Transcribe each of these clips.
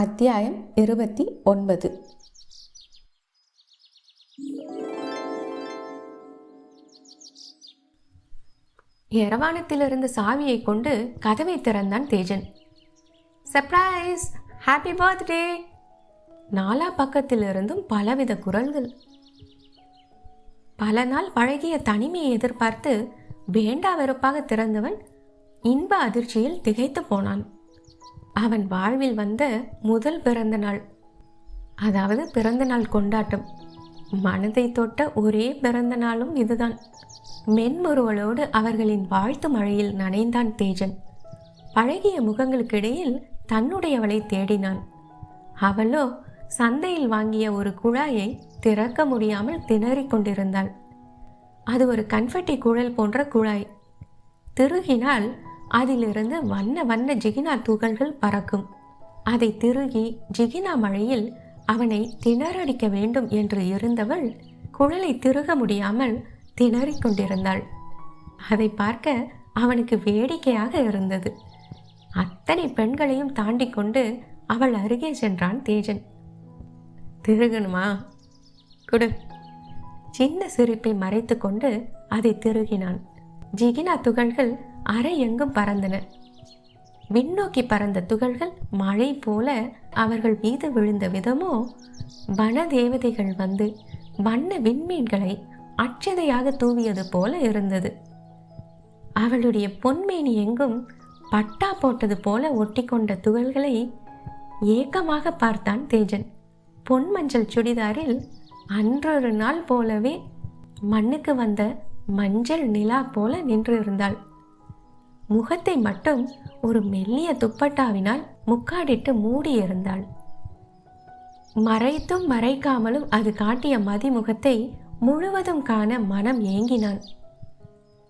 அத்தியாயம் இருபத்தி ஒன்பது. எரவானத்திலிருந்து சாவியை கொண்டு கதவை திறந்தான் தேஜன். சர்ப்ரைஸ் ஹாப்பி பர்த்டே நாலா பக்கத்திலிருந்தும் பலவித குரல்கள். பல நாள் பழகிய தனிமையை எதிர்பார்த்து வேண்டா வெறுப்பாக திறந்தவன் இன்ப அதிர்ச்சியில் திகைத்து போனான். அவன் வாழ்வில் வந்த முதல் பிறந்த நாள். அதாவது பிறந்த நாள் கொண்டாட்டம். மனதை தொட்ட ஒரே பிறந்த நாளும் இதுதான். மென்முறுவலோடு அவர்களின் வாழ்த்து மழையில் நனைந்தான் தேஜன். பழகிய முகங்களுக்கிடையில் தன்னுடையவளை தேடினான். அவளோ சந்தையில் வாங்கிய ஒரு குழாயை திறக்க முடியாமல் திணறிக் கொண்டிருந்தாள். அது ஒரு கன்ஃபெட்டி குழல் போன்ற குழாய். திருகினால் அதிலிருந்து வண்ண வண்ண ஜிகினா துகள்கள் பறக்கும். அதை திருகி ஜிகினா மழையில் அவனை திணறடிக்க வேண்டும் என்று இருந்தவள் குழலை திருக முடியாமல் திணறிக் கொண்டிருந்தாள். அதை பார்க்க அவனுக்கு வேடிக்கையாக இருந்தது. அத்தனை பெண்களையும் தாண்டி கொண்டு அவள் அருகே சென்றான் தேஜன். திருகணுமா கொடு. சின்ன சிரிப்பை மறைத்து கொண்டு அதை திருகினான். ஜிகினா துகள்கள் அறை எங்கும் பறந்தன. விண்ணோக்கி பறந்த துகள்கள் மழை போல அவர்கள் மீது விழுந்த விதமோ வன தேவதைகள் வந்து வண்ண விண்மீன்களை அச்சதையாக தூவியது போல இருந்தது. அவளுடைய பொன்மேனி எங்கும் பட்டா போட்டது போல ஒட்டிக்கொண்ட துகள்களை ஏக்கமாக பார்த்தான் தேஜன். பொன் மஞ்சள் சுடிதாரில் அன்றொரு நாள் போலவே மண்ணுக்கு வந்த மஞ்சள் நிலா போல நின்று இருந்தாள் முகத்தை மட்டும் ஒரு மெல்லிய துப்பட்டாவினால் முக்காடிட்டு மூடியிருந்தாள் மறைத்தும் மறைக்காமலும் அது காட்டிய மதிமுகத்தை முழுவதும் காண மனம் ஏங்கினான்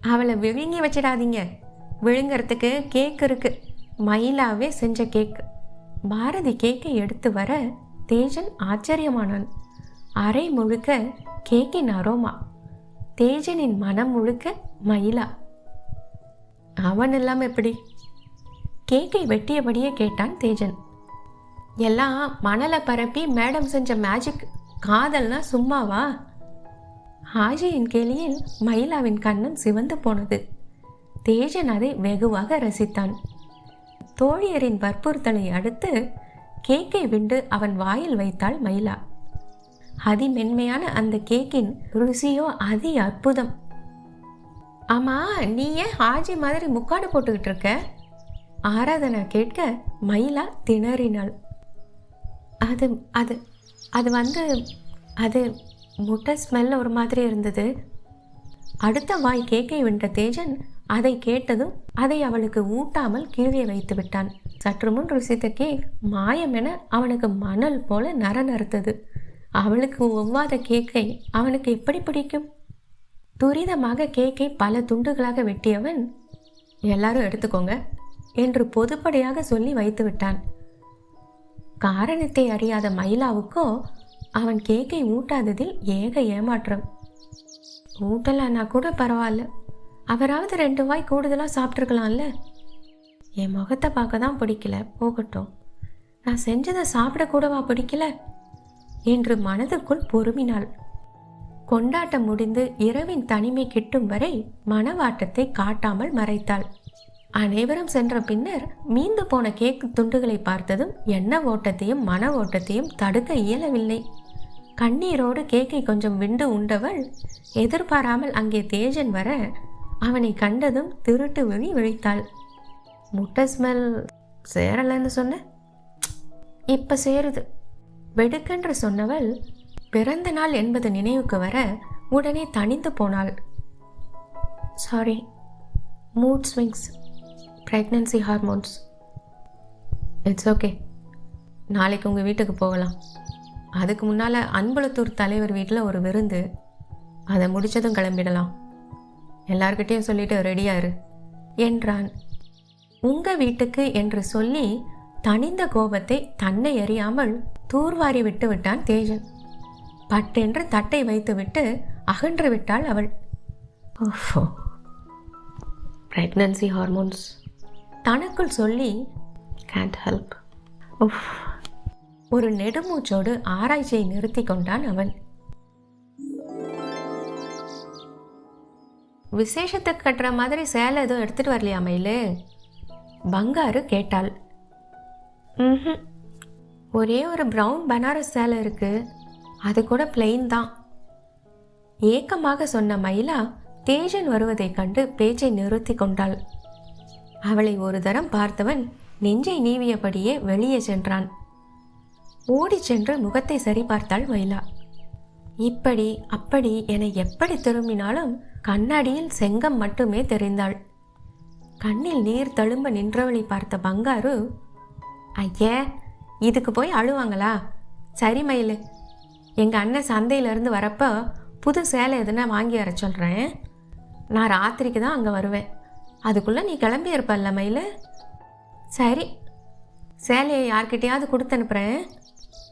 அவளை விழுங்கி வச்சிடாதீங்க. விழுங்கறதுக்கு கேக் இருக்கு. மயிலாவே செஞ்ச கேக். பாரதி கேக்கை எடுத்து வர தேஜன் ஆச்சரியமானான். அறை முழுக்க கேக்கின் அரோமா. தேஜனின் மனம் முழுக்க மயிலா. அவன் எல்லாம் எப்படி? கேக்கை வெட்டியபடியே கேட்டான் தேஜன். எல்லாம் மணலை பரப்பி மேடம் செஞ்ச மேஜிக் காதல்னா சும்மாவா? ஹாஜியின் கேலியில் மயிலாவின் கண்ணம் சிவந்து போனது. தேஜன் அதை வெகுவாக ரசித்தான். தோழியரின் வற்புறுத்தலை அடுத்து கேக்கை விண்டு அவன் வாயில் வைத்தாள் மயிலா. அதி மென்மையான அந்த கேக்கின் ருசியோ அதி அற்புதம். ஆமாம் நீ ஏன் ஹாஜி மாதிரி முக்காடு போட்டுக்கிட்டு இருக்க? ஆராதனை கேட்க மயிலா திணறினாள். அது அது அது வந்து அது முட்டை ஸ்மெல் ஒரு மாதிரி இருந்தது. அடுத்த வாய் கேக்கை வென்ற தேஜன் அதை கேட்டதும் அதை அவளுக்கு ஊட்டாமல் கீழே வைத்து விட்டான். சற்று முன் ருசித்த கேக் மாயம் என அவனுக்கு மணல் போல நர நறுத்தது அவளுக்கு ஒவ்வாத கேக்கை அவனுக்கு எப்படி பிடிக்கும்? துரிதமாக கேக்கை பல துண்டுகளாக வெட்டியவன் எல்லாரும் எடுத்துக்கோங்க என்று பொதுப்படையாக சொல்லி வைத்து விட்டான். காரணத்தை அறியாத மயிலாவுக்கோ அவன் கேக்கை ஊட்டாததில் ஏக ஏமாற்றம். ஊட்டலன்னா கூட பரவாயில்ல. அவராவது ரெண்டு வாய் கூடுதலாக சாப்பிட்ருக்கலாம்ல என் முகத்தை பார்க்க தான் பிடிக்கல. போகட்டும். நான் செஞ்சதை சாப்பிடக்கூடவா பிடிக்கல? என்று மனதுக்குள் பொறுமினாள். கொண்டாட்டம் முடிந்து இரவின் தனிமை கிட்டும் வரை மனவாட்டத்தை காட்டாமல் மறைத்தாள். அனைவரும் சென்ற பின்னர் மீந்து போன கேக் துண்டுகளை பார்த்ததும் எண்ண ஓட்டத்தையும் மன ஓட்டத்தையும் தடுக்க இயலவில்லை. கண்ணீரோடு கேக்கை கொஞ்சம் விண்டு உண்டவள் எதிர்பாராமல் அங்கே தேஜன் வர அவனை கண்டதும் திருட்டு விழி விழித்தாள். முட்டை ஸ்மெல் சேரலைன்னு சொன்ன? இப்போ சேருது. வெடுக்கென்று சொன்னவள் பிறந்த நாள் என்பது நினைவுக்கு வர உடனே தனிந்து போனாள். Sorry mood swings pregnancy hormones it's okay நாளைக்கு உங்கள் வீட்டுக்கு போகலாம். அதுக்கு முன்னால் அன்பளத்தூர் தலைவர் வீட்டில் ஒரு விருந்து. அதை முடித்ததும் கிளம்பிடலாம். எல்லார்கிட்டேயும் சொல்லிட்டு ரெடியாரு என்றான். உங்கள் வீட்டுக்கு என்று சொல்லி தனிந்த கோபத்தை தன்னை எறியாமல் தூர்வாரி விட்டு விட்டான் தேஜன். பட்டென்று தட்டை வைத்துவிட்டு அகன்று விட்டாள் அவள். ஓஃபோ ப்ரெக்னன்சி ஹார்மோன்ஸ் தனக்குள் சொல்லி கேண்ட் ஹெல்ப் உஃப் ஒரு நெடுமூச்சோடு ஆராய்ச்சியை நிறுத்தி கொண்டான் அவன். விசேஷத்துக்கு கட்டுற மாதிரி சேலை எதுவும் எடுத்துட்டு வரலையா மயிலு? பங்காரு கேட்டாள். ம்ஹும். ஒரே ஒரு ப்ரௌன் பனாரஸ் சேலை இருக்கு. அது கூட பிளெயின் தான். ஏக்கமாக சொன்ன மயிலா தேஜன் வருவதைக் கண்டு பேச்சை நிறுத்தி கொண்டாள். அவளை ஒரு தரம் பார்த்தவன் நெஞ்சை நீவியபடியே வெளியே சென்றான். ஓடிச் சென்று முகத்தை சரிபார்த்தாள் மயிலா. இப்படி அப்படி என எப்படி திரும்பினாலும் கண்ணாடியில் செங்கம் மட்டுமே தெரிந்தாள். கண்ணில் நீர் தழும்ப நின்றவளை பார்த்த பங்காரு ஐயே இதுக்கு போய் அழுவாங்களா? சரி மயிலு எங்கள் அண்ணன் சந்தையிலேருந்து வரப்போ புது சேலை எதுனா வாங்கி வர சொல்கிறேன் நான் ராத்திரிக்கு தான் அங்கே வருவேன். அதுக்குள்ளே நீ கிளம்பி இருப்பல்ல மயிலு. சரி சேலையை யார்கிட்டையாவது கொடுத்து அனுப்புகிறேன்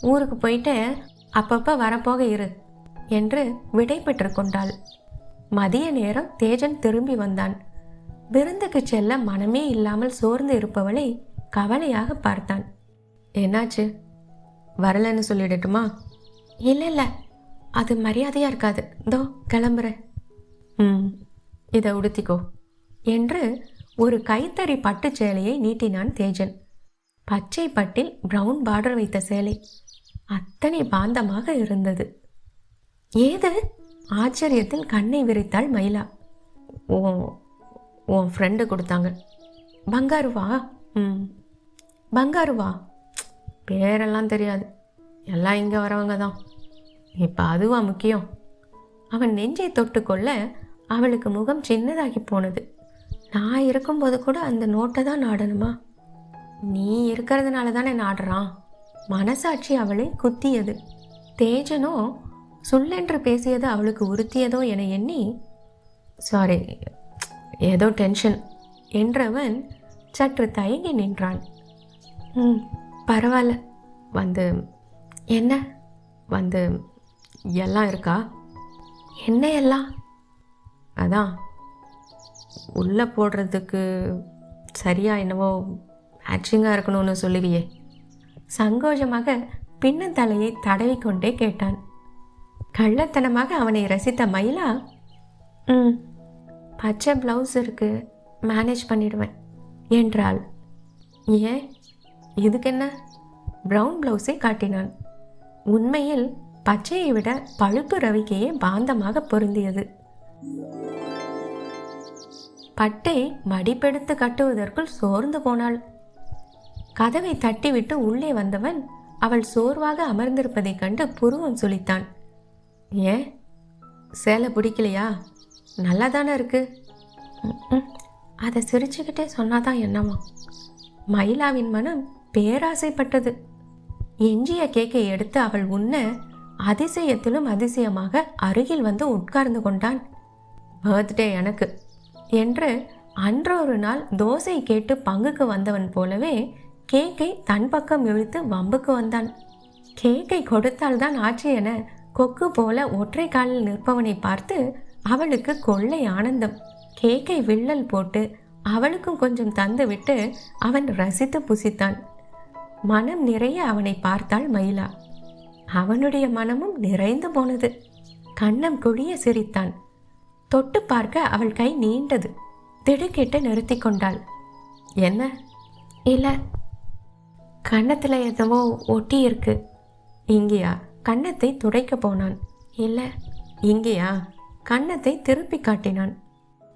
ஊருக்கு போயிட்டு அப்பப்போ வரப்போக இரு என்று விடை பெற்று கொண்டாள் மதிய நேரம் தேஜன் திரும்பி வந்தான். விருந்துக்கு செல்ல மனமே இல்லாமல் சோர்ந்து இருப்பவளை கவலையாக பார்த்தான். என்னாச்சு? வரலன்னு சொல்லிடட்டுமா? இல்லை இல்லை அது மரியாதையாக இருக்காது. இதோ கிளம்புறேன் ம் இதை உடுத்திக்கோ. என்று ஒரு கைத்தறி பட்டுச் சேலையை நீட்டினான் தேஜன். பச்சை பட்டில் பிரவுன் பார்டர் வைத்த சேலை அத்தனை பாந்தமாக இருந்தது. ஏது? ஆச்சரியத்தில் கண்ணை விரித்தாள் மயிலா. ஓ உன் ஃப்ரெண்டு கொடுத்தாங்க. பங்காருவா? ம். பங்காருவா? பேரெல்லாம் தெரியாது. எல்லாம் இங்கே வரவங்க தான். இப்போ அதுவா முக்கியம்? அவன் நெஞ்சை தொட்டுக்கொள்ள அவளுக்கு முகம் சின்னதாகி போனது. நான் இருக்கும்போது கூட அந்த நோட்டை தான் நாடணுமா? நீ இருக்கிறதுனால தானே நாடுறான்? மனசாட்சி அவளை குத்தியது. தேஜனோ சுல்லென்று பேசியது அவளுக்கு உறுத்தியதோ என எண்ணி சாரி ஏதோ டென்ஷன் என்றவன் சற்று தயங்கி நின்றான். ம் பரவாயில்ல. வந்து என்ன? வந்து எல்லாம் இருக்கா? என்ன எல்லாம்? அதான். உள்ளே போடுறதுக்கு சரியாக என்னவோ மேட்சிங்காக இருக்கணும்னு சொல்லுவியே. சங்கோஷமாக பின்னந்தலையை தடவிக்கொண்டே கேட்டான். கள்ளத்தனமாக அவனை ரசித்த மயிலா ம் பச்சை ப்ளவுஸ் இருக்கு மேனேஜ் பண்ணிடுவேன் என்றாள். ஏன்? இதுக்கு என்ன ப்ரௌன் ப்ளவுஸை காட்டினான். உண்மையில் பச்சையை விட பழுப்பு ரவிக்கையே பாந்தமாக பொருந்தியது. பட்டை மடிப்பெடுத்து கட்டுவதற்குள் சோர்ந்து போனாள். கதவை தட்டிவிட்டு உள்ளே வந்தவன் அவள் சோர்வாக அமர்ந்திருப்பதைக் கண்டு புருவம் சுளித்தான் ஏன் சேலை பிடிக்கலையா? நல்லா தானே இருக்கு அதை சிரிச்சுக்கிட்டே சொன்னாதான் என்னவா மயிலாவின் மனம் பேராசைப்பட்டது. எஞ்சிய கேக்கை எடுத்து அவள் உண்ண அதிசயத்திலும் அதிசயமாக அருகில் வந்து உட்கார்ந்து கொண்டான். பர்த்டே எனக்கு என்று அன்றொரு நாள் தோசை கேட்டு பங்குக்கு வந்தவன் போலவே கேக்கை தன் பக்கம் இழுத்து வம்புக்கு வந்தான். கேக்கை கொடுத்தால்தான் ஆச்சு என கொக்கு போல ஒற்றை காலில் நிற்பவனை பார்த்து அவளுக்கு கொள்ளை ஆனந்தம். கேக்கை வில்லல் போட்டு அவளுக்கும் கொஞ்சம் தந்துவிட்டு அவன் ரசித்து புசித்தான். மனம் நிறைய அவனை பார்த்தாள் மயிலா. அவனுடைய மனமும் நிறைந்து போனது. கண்ணம் குழிய சிரித்தான். தொட்டு பார்க்க அவள் கை நீண்டது. திடுக்கிட்டு நிறுத்தி கொண்டாள். என்ன? இல்லை. கன்னத்தில் எதுவோ ஒட்டி இருக்கு. இங்கேயா? கன்னத்தை துடைக்க போனான். இல்லை. இங்கேயா? கன்னத்தை திருப்பி காட்டினான்.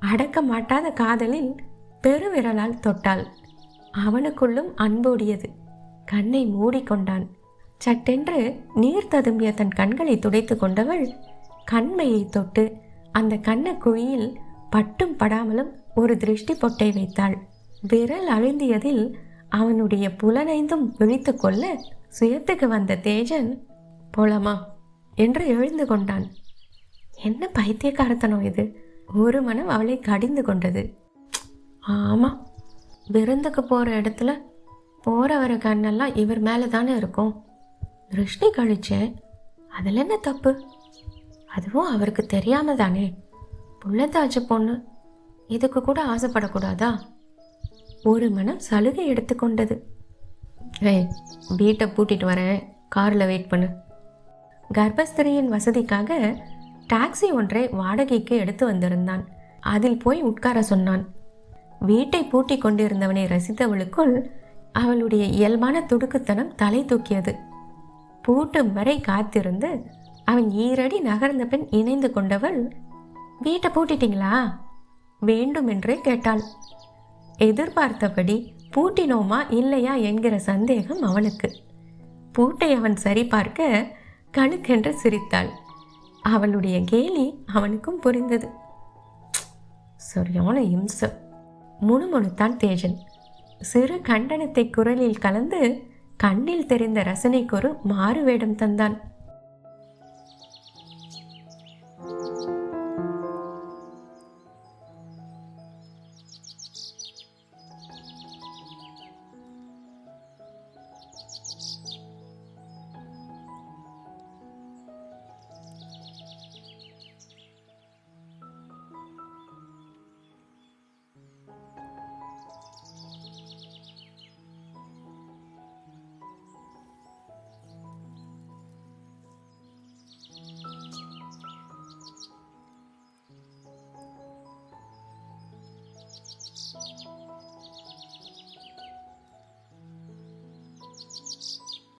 அடக்க மாட்டாத காதலில் பெருவிரலால் தொட்டாள். அவனுக்குள்ளும் அன்போடியது. கண்ணை மூடிக்கொண்டான். சட்டென்று நீர் ததும்பிய தன் கண்களை துடைத்து கொண்டவள் கண்மையை தொட்டு அந்த கண்ணக்குழியில் பட்டும் படாமலும் ஒரு திருஷ்டி பொட்டை வைத்தாள். விரல் அழுந்தியதில் அவனுடைய புலனைந்தும் விழித்து கொள்ள சுயத்துக்கு வந்த தேஜன் போலாமா? என்று எழுந்து கொண்டான். என்ன பைத்தியக்காரத்தனம் இது? ஒரு மனம் அவளை கடிந்து கொண்டது. ஆமாம் விருந்துக்கு போகிற இடத்துல போகிற வர கண்ணெல்லாம் இவர் மேலே தானே இருக்கும். ரிஷ்ணி கழிச்சேன். அதில் என்ன தப்பு? அதுவும் அவருக்கு தெரியாமல் தானே புள்ளத்தாச்ச பொண்ணு. இதுக்கு கூட ஆசைப்படக்கூடாதா? ஒரு மனம் சலுகை எடுத்துக்கொண்டது. ஏய் வீட்டை பூட்டிட்டு வரேன். காரில் வெயிட் பண்ணு. கர்ப்பஸ்திரியின் வசதிக்காக டாக்ஸி ஒன்றை வாடகைக்கு எடுத்து வந்திருந்தான். அதில் போய் உட்கார சொன்னான். வீட்டை பூட்டி கொண்டிருந்தவனை ரசித்தவளுக்குள் அவளுடைய இயல்பான துடுக்குத்தனம் தலை தூக்கியது. பூட்டும் வரை காத்திருந்து அவன் ஈரடி நகர்ந்த பின் இணைந்து கொண்டவள் வீட்டை பூட்டிட்டீங்களா? வேண்டுமென்றே கேட்டாள். எதிர்பார்த்தபடி பூட்டினோமா இல்லையா என்கிற சந்தேகம் அவனுக்கு. பூட்டை அவன் சரிபார்க்க கணுக்கென்று சிரித்தாள். அவளுடைய கேலி அவனுக்கும் புரிந்தது. சரியான இம்சை முணுமுணுத்தான் தேஜன். சிறு கண்டனத்தை குரலில் கலந்து கண்ணில் தெரிந்த ரசனைக்கு ஒரு மாறு வேடம் தந்தான்.